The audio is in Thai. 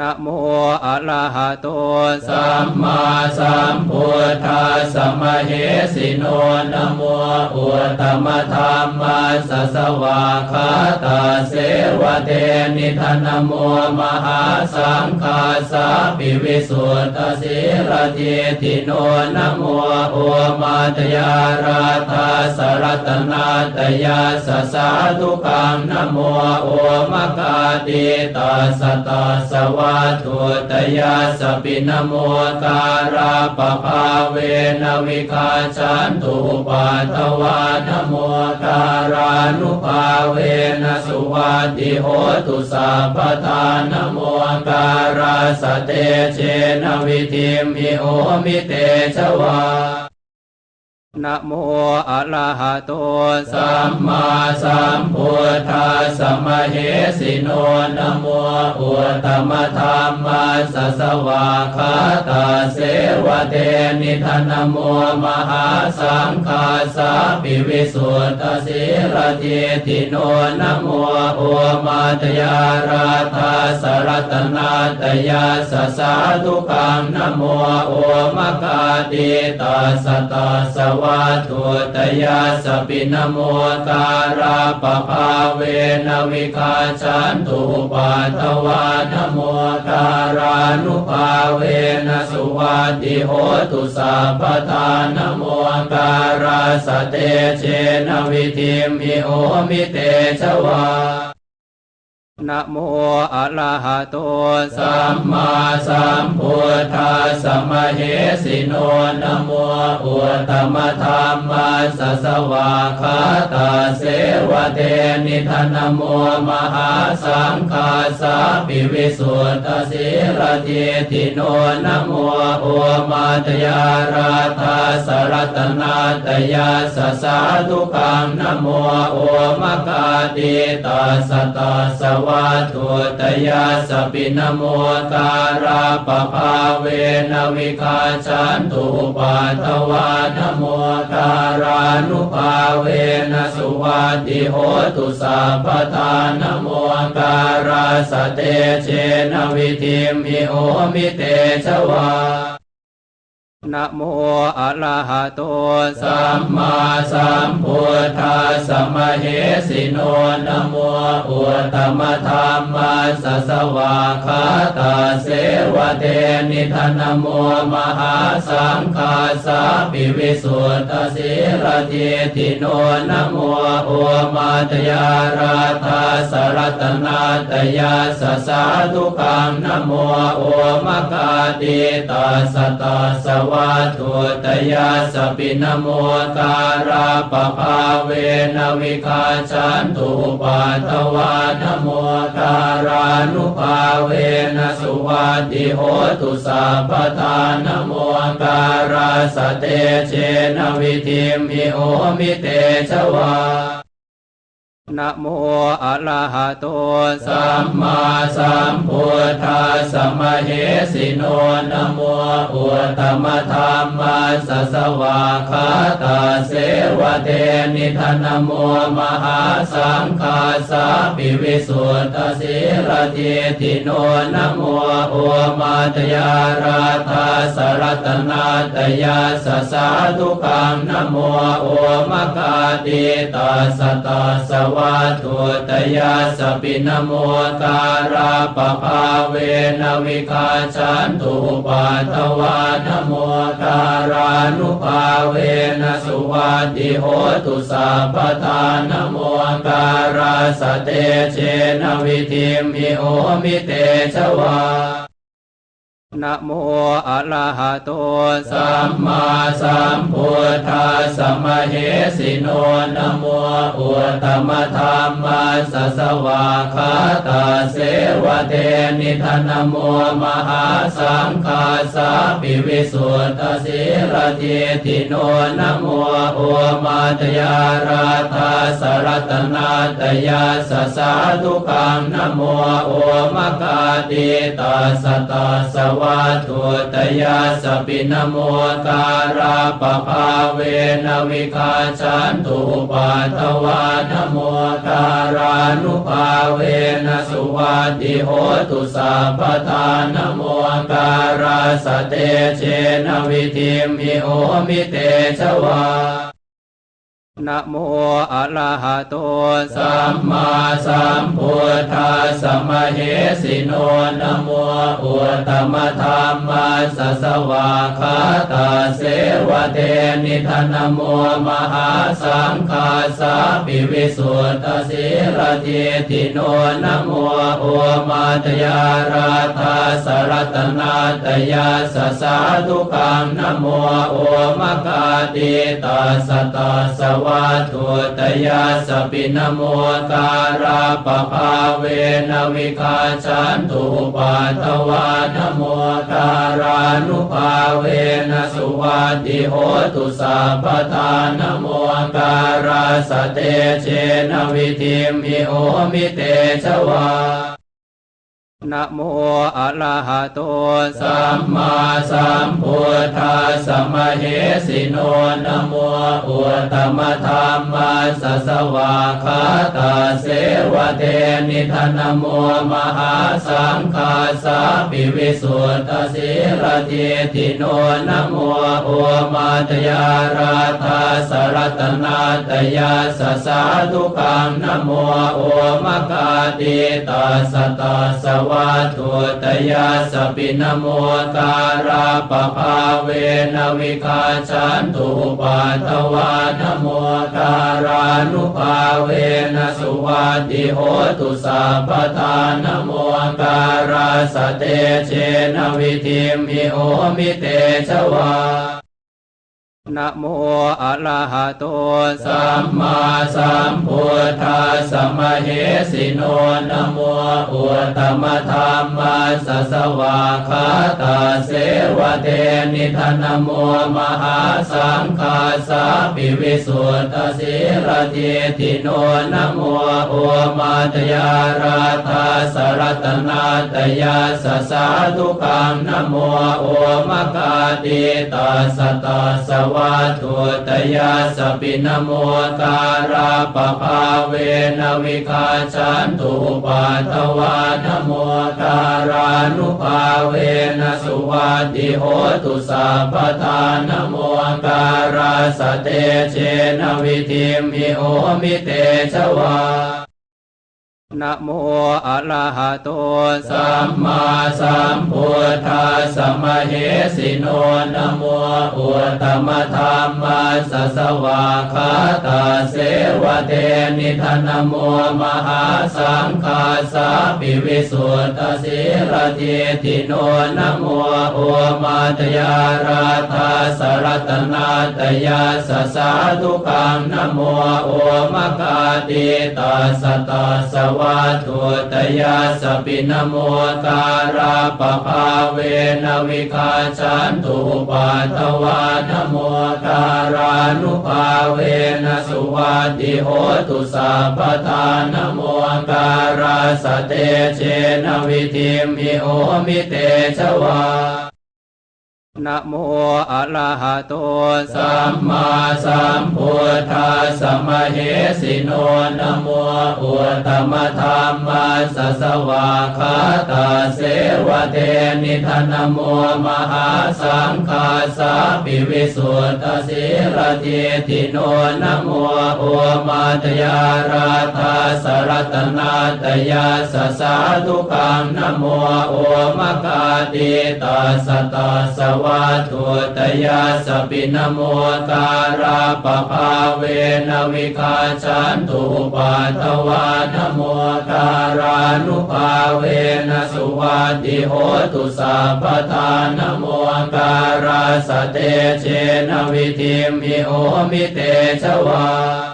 นะโมอะระหะโตสัมมาสัมพุทธัสสะมะเหสิโนนะโมอุตตมธรรมัสสะวาคาตาเสวะเตนิธนโมมหาสังฆาสาปิวิสุทธสิรติทิโนนะโมโอมาตยาราธาสรัตนาตยาสสาธุกังนะโมโอมะกาติตาสตาสวาทุตยาสปินโมการาปภาเวนวิคาชันตุปาทวานโมการานุภาเวนสุวัติโหตุสัพพทานโมการาสเตเชนวิธิมิโอมิเตชวา นะโมอะระหะโตสัมมาสัมพุทธัสสะมะเหสิโนนะโมอุตตมธรรมัสสะวาคาตาเสวะเตนิธนโมมหาสังฆาสาปิวิสุทธสิรติทิโนนะโมโอมาตยาราธาสรัตนาตยาสสาธุกังนะโมโอมะกาติตาสตาสวาทุตยาสปินโมการาปภาเวนวิคาชันตุปาทวานโมการานุภาเวนสุวัติโหตุสัพพทานโมการาสเตเชนวิธิมิโอมิเตชวา นะโมอะระหะโตสัมมาสัมพุทธัสสะมะเหสิโนนะโมอุตตมธรรมัสสะวาคาตาเสวะเตนิธนโมมหาสังฆาสาปิวิสุทธสิรติทิโนนะโมโอมาตยาราธาสรัตนาตยาสสาธุกังนะโมโอมะกาติตาสตาสวาทุตยาสปินโมการาปภาเวนวิคาชันตุปาทวานโมการานุภาเวนสุวัติโหตุสัพพทานโมการาสเตเชนวิธิมิโอมิเตชวานะโมอะระหะโตสัมมาสัมพุทธั สมะเหสิโนนโมอุตตมธรรมาสสะวาคาตาเสวะเตนิธนโมมหาสังคาสาปิวิสุตสิระเทิโนนโมโอมาตยาราธา สรัตนาตยาสสาธุกังนะโมโอมะกาติตาสตาสวาทุตยาสปินะโมการาปภาเวนวิคาชันตุปาทวานโมการานุภาเวนสุวัติโหตุสัพทานโมการาสเตเชนวิธิมิโอมิเตชวา นะโมอะระหะโตสัมมาสัมพุทธัสสะมะเหสิโนนะโมอุตตมธรรมัสสะวาคาตาเสวะเตนิธนโมมหาสังฆาสาปิวิสุทธสิรติทิโนนะโมโอมาตยาราธาสรัตนาตยาสสาธุกังนะโมโอมะกาติตาสตาสวาทุตยาสปินโมการาปภาเวนวิคาชันตุปาทวานโมการานุภาเวนสุวัติโหตุสัพพทานโมการาสเตเชนวิธิมิโอมิเตชวา นะโมอะระหะโตสัมมาสัมพุทธัสสะมะเหสิโนนะโมอุตตมธรรมัสสะวาคาตาเสวะเตนิธนโมมหาสังฆาสาปิวิสุทธสิรติทิโนนะโมโอมาตยาราธาสรตนาตยาสสาธุกังนะโมโอมกาติตาสตาสววัตุตยาสปินโมการาปภาเวนวิคาชันตุปัทวานโมการานุภาเวนสุวัติโหตุสัพทานโมการาสเตเชนวิธิมิโอมิเตชวา นะโมอะระหะโตสัมมาสัมพุทธัสสะมะเหสิโนนะโมอุตตมธรรมัสสะสวาคาตาเสวะเตนิธนะโมมหาสังฆาสาปิวิสุทธสิรติติโนนะโมโอมาตยาราธาสรัตนาตยาสสาธุกังนะโมโอมะกาติตัสตัสสะวะตุตยาสปินโมการาปภาเวนวิคาชันตุปัทวานโมการานุภาเวนสุวัติโหตุสัพพทานโมการาสเตเชนวิธิมิโอมิเตชวา นะโมอะระหะโตสัมมาสัมพุทธัสสะมะเหสิโนนะโมอุตตมธรรมัสสวาคาตาเสวะเตนิธนะโมมหาสังฆาสาปิวิสุทธสิรติติโนนะโมโอมาตยาราธาสรัตนาตยาสสาธุกังนะโมโอมกาติตัสตัสสะวะตุตยาสปินโมการาปภาเวนวิคาชันตุปัทวานโมการานุภาเวนสุวัติโหตุสัพทานโมการาสเตเชนวิธิมิโอมิเตชวา นะโมอะระหะโตสัมมาสัมพุทธัสสะมะเหสิโนนะโมอุตตมธรรมัสสวาคาตาเสวะเตนิธนะโมมหาสังฆาสาปิวิสุทธสิรติติโนนะโมโอมาตยาราธาสรัตนาตยาสสาธุกังนะโมโอมกาติตัสตัสสะวะตุตยาสปินโมการาปภาเวนวิคาชันตุปัทวานโมการานุภาเวนสุวัติโหตุสัพพทานโมการาสเตเชนวิธิมิโอมิเตชวา นะโมอะระหะโตสัมมาสัมพุทธัสสะมะเหสิโนนะโมอุตตมธรรมัสสวาคาตาเสวะเตนิธนะโมมหาสังฆาสาปิวิสุทธสิรติติโนนะโมโอมาตยาราธาสรัตนาตยาสสาธุกังนะโมโอมะกาติตัสตัสวะตุตยาสปินโมการาปภาเวนวิคาชันตุปัทวานโมการานุภาเวนสุวัติโหตุสัพทานโมการาสเตเชนวิธิมิโอมิเตชวา นะโมอะระหะโตสัมมาสัมพุทธัสสะมะเหสิโนนะโมอุตตมธรรมัสสะวาคาตาเสวะเตนิธนะโมมหาสังฆาสาปิวิสุทธสิรติติโนนะโมโอมาตยาราธาสรัตนาตยาสสาธุกังนะโมโอมะกาติตัสตัสสะวะตุตยาสปินโมการาปภาเวนวิคาชันตุปัทวานโมการานุภาเวนสุวัติโหตุสัพพทานโมการาสเตเชนวิธิมิโอมิเตชวา